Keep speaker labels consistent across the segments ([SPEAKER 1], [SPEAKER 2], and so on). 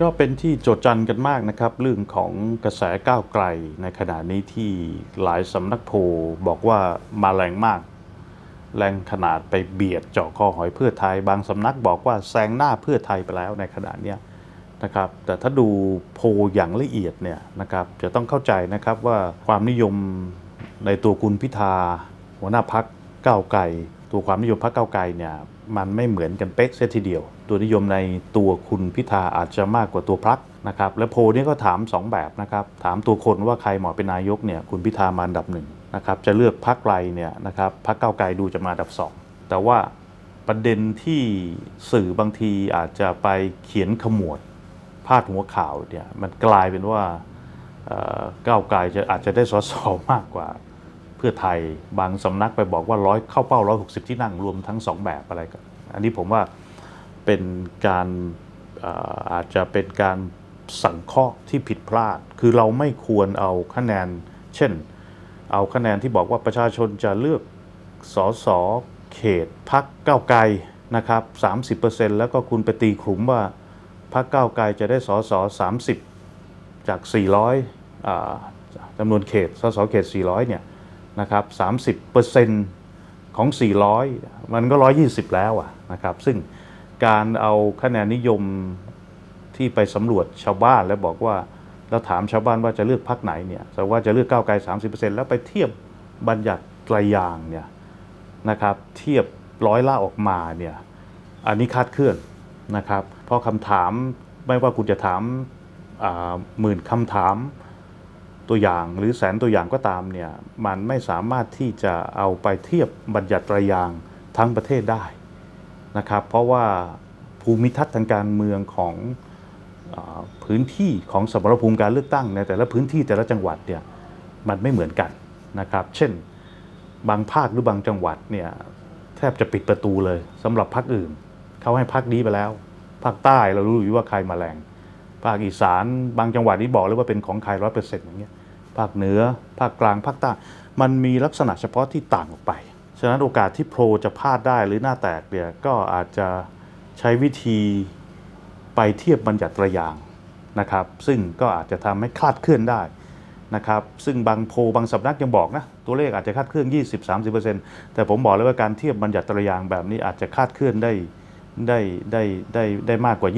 [SPEAKER 1] ก็เป็นที่โจดจันกันมากนะครับ เรื่องของกระแสก้าวไกลในขณะนี้ที่หลายสำนักโพลบอกว่ามาแรงมาก แรงขนาดไปเบียดเจาะคอหอยเพื่อไทย บางสำนักบอกว่าแซงหน้าเพื่อไทยไปแล้วในขณะนี้นะครับ แต่ถ้าดูโพลอย่างละเอียดเนี่ยนะครับจะต้องเข้าใจนะครับว่าความนิยมในตัวคุณพิธา หัวหน้าพักก้าวไกลตัวความนิยมพักก้าวไกลเนี่ยมันไม่เหมือนกันเป๊ะเสียทีเดียว ตัวนิยมในตัวคุณพิธาอาจจะมากกว่าตัวพักนะครับและโพลนี้ก็ถาม 2 แบบนะครับถามตัวคนว่าใครเหมาะเป็นนายกเนี่ยคุณพิธามาอันดับหนึ่งนะครับจะเลือกพักไรเนี่ยนะครับพักก้าวไกลดูจะมาอันดับ 2 แต่ว่าประเด็นที่สื่อบางทีอาจจะไปเขียนขมวดพาดหัวข่าวเนี่ยมันกลายเป็นว่าเก้าวไกลจะอาจจะได้สสมากกว่าเพื่อไทยบางสำนักไปบอกว่าร้อยเข้าเป้า 160 ที่นั่งรวมทั้ง 2 แบบอะไรกันอันนี้ผมว่า เป็นการอาจจะเป็นการสังเคราะห์ที่ผิดพลาด คือเราไม่ควรเอาคะแนน เช่น เอาคะแนนที่บอกว่าประชาชนจะเลือกสสเขตพักเก้าไกลนะครับ30%แล้วก็คุณไปตีขลุมว่าพรรคก้าไกลจะได้สส30 จาก 400อ่าจำนวนเขต สสเขต 400 เนี่ยนะครับ30%ของ 400 มันก็ 120 แล้วอะนะครับ ซึ่ง การเอาคะแนนนิยมที่ไปสำรวจชาวบ้านแล้วบอกว่าแล้วถามชาวบ้านว่าจะเลือกพรรคไหนเนี่ยแต่ว่าจะเลือกก้าวไกล30%แล้วไปเทียบบัญญัติไตรยางเนี่ยนะครับเทียบร้อยล่าออกมาเนี่ยอันนี้คาดเคลื่อนนะครับ เพราะคำถามไม่ว่าคุณจะถามหมื่นคำถามตัวอย่างหรือแสนตัวอย่างก็ตามเนี่ยมันไม่สามารถที่จะเอาไปเทียบบัญญัติไตรยางทั้งประเทศได้ นะครับ เพราะว่าภูมิทัศน์ทางการเมืองของอพื้นที่ของสมรภูมิการเลือกตั้งในแต่ละพื้นที่แต่ละจังหวัดเนี่ยมันไม่เหมือนกันนะครับ เช่นบางภาคหรือบางจังหวัดเนี่ยแทบจะปิดประตูเลยสำหรับพรรคอื่น เขาให้พักนี้ไปแล้ว ภาคใต้เรารู้อยู่ว่าใครมาแรงภาคอีสานบางจังหวัดนี่บอกเลยว่าเป็นของใครร้อยเปอร์เซ็นต์อย่างเงี้ยภาคเหนือภาคกลางภาคใต้มันมีลักษณะเฉพาะที่ต่างออกไป ฉะนั้นโอกาสที่โพลจะพลาดได้หรือหน้าแตกเนี่ยก็อาจจะใช้วิธีไปเทียบบัญญัติระยางนะครับ ซึ่งก็อาจจะทำให้คลาดเคลื่อนได้นะครับ ซึ่งบางโพบางสำนักยังบอกนะตัวเลขอาจจะคาดเคลื่อน 20-30%แต่ผมบอกเลยว่าการเทียบบัญญัติตรยางแบบนี้อาจจะคาดเคลื่อนได้ได้ได้ได้ได้มากกว่า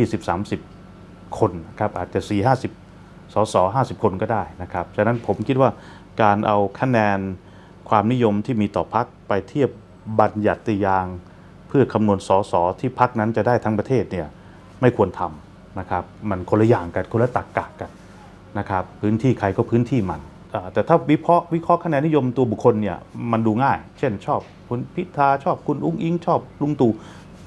[SPEAKER 1] 20-30 คนครับอาจจะ 4-50สส50 คนก็ได้นะครับ ฉะนั้นผมคิดว่าการเอาคะแนน ความนิยมที่มีต่อพักไปเทียบบัญญัติยาง เพื่อคำนวณสสที่พักนั้นจะได้ทั้งประเทศเนี่ยไม่ควรทำนะครับ มันคนละอย่างกันคนละตักกะกันนะครับ พื้นที่ใครก็พื้นที่มัน แต่ถ้าวิเคราะห์วิเคราะห์คะแนนนิยมตัวบุคคลเนี่ยมันดูง่าย เช่นชอบคุณพิธาชอบคุณอุ้งอิงชอบลุงตู่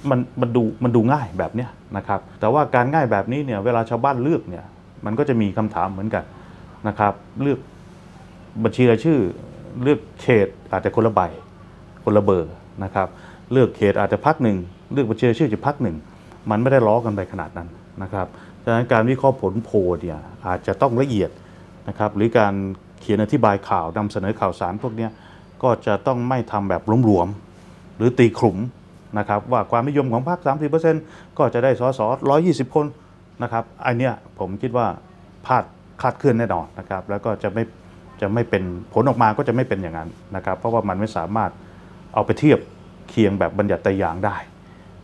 [SPEAKER 1] มันมันดูมันดูง่ายแบบเนี้ยนะครับ แต่ว่าการง่ายแบบนี้เนี่ยเวลาชาวบ้านเลือกเนี่ยมันก็จะมีคำถามเหมือนกันนะครับ เลือกบัญชีรายชื่อ เลือกเขตอาจจะคนละใบคนละเบอร์นะครับ เลือกเขตอาจจะพักหนึ่งเลือกบัญชีราชื่อจะพักหนึ่งมันไม่ได้ล้อกันไปขนาดนั้นนะครับดังนั้นการวิเคราะห์ผลโพลเนี่ยอาจจะต้องละเอียดนะครับหรือการเขียนอธิบายข่าวนำเสนอข่าวสารพวกนี้ก็จะต้องไม่ทำแบบหลวมๆหรือตีขลุ่มนะครับว่าความนิยมของพรรค30%ก็จะได้สส120 คนนะครับอันเนี้ยผมคิดว่าพลาดคลาดเคลื่อนแน่นอนนะครับแล้วก็จะไม่ จะไม่เป็นผลออกมาก็จะไม่เป็นอย่างนั้นนะครับ เพราะว่ามันไม่สามารถเอาไปเทียบเคียงแบบบัญญัติไตรยางได้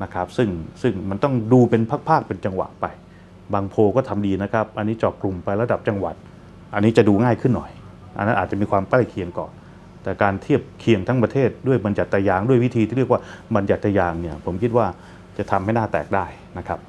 [SPEAKER 1] นะครับซึ่งซึ่งมันต้องดูเป็นภาคๆเป็นจังหวะไป บางโพก็ทำดีนะครับ อันนี้เจาะกลุ่มไประดับจังหวัด อันนี้จะดูง่ายขึ้นหน่อย อันนั้นอาจจะมีความใกล้เคียงก่อน แต่การเทียบเคียงทั้งประเทศด้วยบัญญัติยางด้วยวิธีที่เรียกว่าบัญญัติยางเนี่ยผมคิดว่าจะทำให้หน้าแตกได้นะครับ